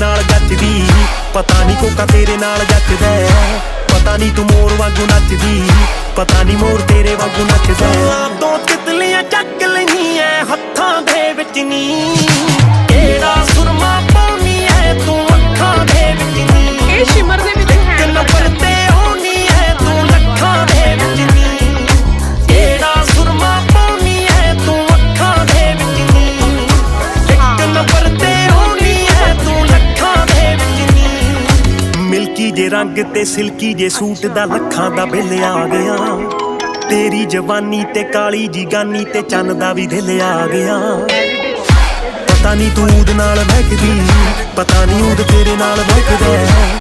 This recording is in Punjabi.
ਨਾਲ ਜੱਚਦੀ। ਪਤਾ ਨਹੀਂ ਕੋਕਾ ਤੇਰੇ ਨਾਲ ਜੱਚਦਾ ਪਤਾ ਨਹੀਂ ਤੂੰ ਮੋਰ ਵਾਂਗੂ ਨੱਚਦੀ। ਪਤਾ ਨਹੀਂ ਮੋਰ ਤੇਰੇ ਵਾਂਗੂ ਨੱਚਦਾ ਤੋਂ ਤਿਤਲੀਆਂ ਚੱਕ ਲਈਆਂ ਹੱਥਾਂ ਦੇ ਵਿੱਚ ਨੀ। ਨੀ ਜੇ ਰੰਗ ਤੇ ਸਿਲਕੀ ਜੇ ਸੂਟ ਦਾ ਲੱਖਾਂ ਦਾ ਬਿੱਲ ਆ ਗਿਆ। ਤੇਰੀ ਜਵਾਨੀ ਤੇ ਕਾਲੀ ਜੀ ਗਾਨੀ ਤੇ ਚੰਨ ਦਾ ਵੀ ਦਿਲ ਆ ਗਿਆ। ਪਤਾ ਨਹੀਂ ਤੂੰ ਉਹਦੇ ਨਾਲ ਬਹਿਕਦੀ ਪਤਾ ਨਹੀਂ ਉਹਦੇ ਤੇਰੇ ਨਾਲ ਬਹਿਕਦਾ